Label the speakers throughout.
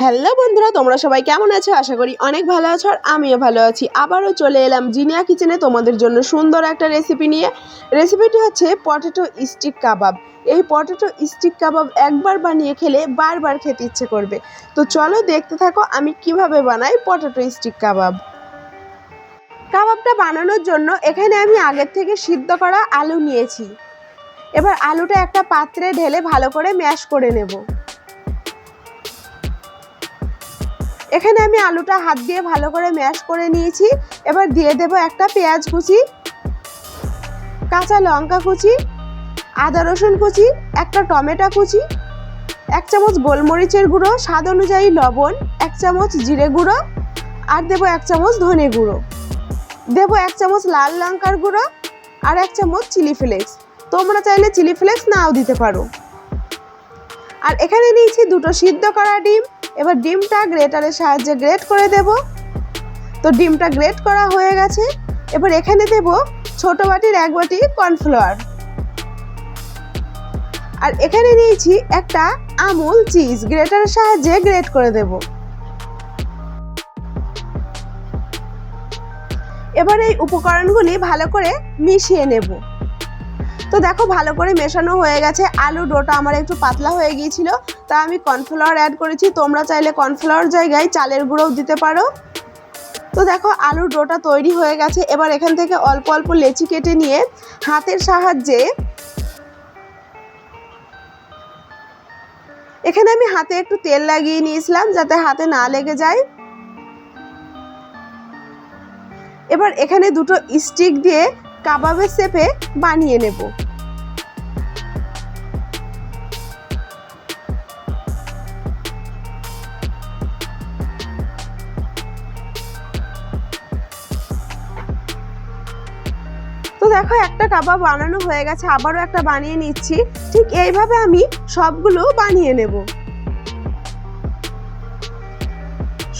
Speaker 1: Hello বন্ধুরা, তোমরা সবাই কেমন আছো? আশা করি অনেক ভালো আছো আর আমিও ভালো আছি। আবারও চলে এলাম জিনিয়া কিচেনে তোমাদের জন্য সুন্দর একটা রেসিপি নিয়ে। রেসিপিটি হচ্ছে পটেটো স্টিক কাবাব এই পটেটো স্টিক কাবাব একবার বানিয়ে খেলে বারবার খেতে ইচ্ছে করবে। তো চলো দেখতে থাকো আমি কীভাবে বানাই পটেটো স্টিক কাবাব কাবাবটা বানানোর জন্য এখানে আমি আগের থেকে সিদ্ধ করা আলু নিয়েছি। এবার আলুটা একটা পাত্রে ঢেলে ভালো করে ম্যাশ করে নেব। এখানে আমি আলুটা হাত দিয়ে ভালো করে ম্যাশ করে নিয়েছি। এবার দিয়ে দেব একটা পেঁয়াজ কুচি, কাঁচা লঙ্কা কুচি, আদা রসুন কুচি, একটা টমেটো কুচি, এক চামচ গোলমরিচের গুঁড়ো, স্বাদ অনুযায়ী লবণ, এক চামচ জিরে গুঁড়ো, আর দেবো এক চামচ ধনে গুঁড়ো। দেবো এক চামচ লাল লঙ্কার গুঁড়ো, আর এক চামচ চিলি ফ্লেক্স। তোমরা চাইলে চিলি ফ্লেক্স নাও দিতে পারো। আর এখানে নিয়েছি দুটো সিদ্ধ করা ডিম এবার ডিমটা গ্রেটারের সাহায্যে গ্রেট করে দেব। তো ডিমটা গ্রেট করা হয়ে গেছে। এবার এখানে দেব ছোট বাটির এক বাটি কর্নফ্লাওয়ার। আর এখানে নিয়েছি একটা আমুল চিজ, গ্রেটারের সাহায্যে গ্রেট করে দেব। এবার এই উপকরণগুলি ভালো করে মিশিয়ে নেব। তো দেখো ভালো করে মেশানো হয়ে গেছে। আলু ডোটা আমার একটু পাতলা হয়ে গিয়েছিল, তা আমি কর্নফ্লাওয়ার অ্যাড করেছি। তোমরা চাইলে কর্নফ্লাওয়ার জায়গায় চালের গুঁড়োও দিতে পারো। তো দেখো আলুর ডোটা তৈরি হয়ে গেছে। এবার এখান থেকে অল্প অল্প লেচি কেটে নিয়ে হাতের সাহায্যে এখানে আমি হাতে একটু তেল লাগিয়ে নিয়েছিলাম যাতে হাতে না লেগে যায়। এবার এখানে দুটো স্টিক দিয়ে কাবাবের শেপে বানিয়ে নেব। তো দেখো, একটা কাবাব বানানো হয়ে গেছে, আবারও একটা বানিয়ে নিচ্ছি। ঠিক এইভাবে আমি সবগুলো বানিয়ে নেব।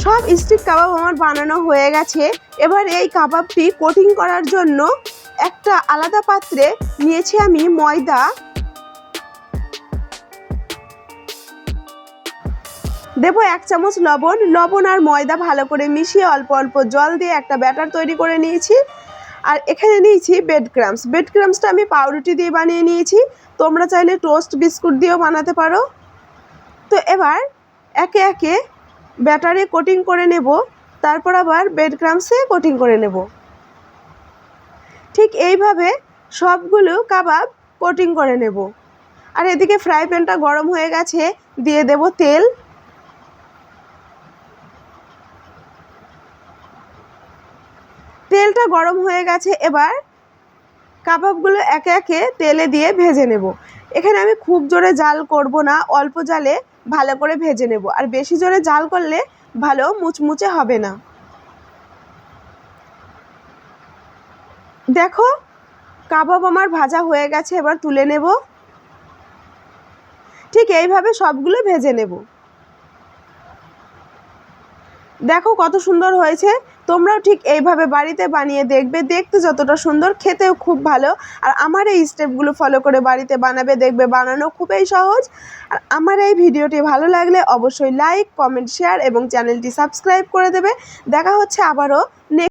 Speaker 1: সব স্টিক কাবাব আমার বানানো হয়ে গেছে। এবার এই কাবাবটি কোটিং করার জন্য একটা আলাদা পাত্রে নিয়েছি আমি ময়দা। দেব এক চামচ লবণ। লবণ আর ময়দা ভালো করে মিশিয়ে অল্প অল্প জল দিয়ে একটা ব্যাটার তৈরি করে নিয়েছি। আর এখানে নিয়েছি বেড ক্রামস বেড ক্রামসটা আমি পাউরুটি দিয়ে বানিয়ে নিয়েছি। তোমরা চাইলে টোস্ট বিস্কুট দিয়েও বানাতে পারো। তো এবার একে একে ব্যাটারে কোটিং করে নেব। তারপর আবার বেড ক্রামসে কোটিং করে নেব। ঠিক এইভাবে সবগুলো কাবাব কোটিং করে নেব। আর এদিকে ফ্রাই প্যানটা গরম হয়ে গেছে, দিয়ে দেব তেল। তেলটা গরম হয়ে গেছে, এবার কাবাবগুলো একে একে তেলে দিয়ে ভেজে নেব। এখানে আমি খুব জোরে জাল করব না, অল্প জালে ভালো করে ভেজে নেব। আর বেশি জোরে জাল করলে ভালো মুচমুচে হবে না। দেখো, কাবাব আমার ভাজা হয়ে গেছে, এবার তুলে নেব। ঠিক এইভাবে সবগুলো ভেজে নেব। দেখো কত সুন্দর হয়েছে। তোমরাও ঠিক এইভাবে বাড়িতে বানিয়ে দেখবে। দেখতে যতটা সুন্দর, খেতেও খুব ভালো। আর আমার এই স্টেপগুলো ফলো করে বাড়িতে বানাবে, দেখবে বানানো খুবই সহজ। আর আমার এই ভিডিওটি ভালো লাগলে অবশ্যই লাইক, কমেন্ট, শেয়ার এবং চ্যানেলটি সাবস্ক্রাইব করে দেবে। দেখা হচ্ছে আবারও।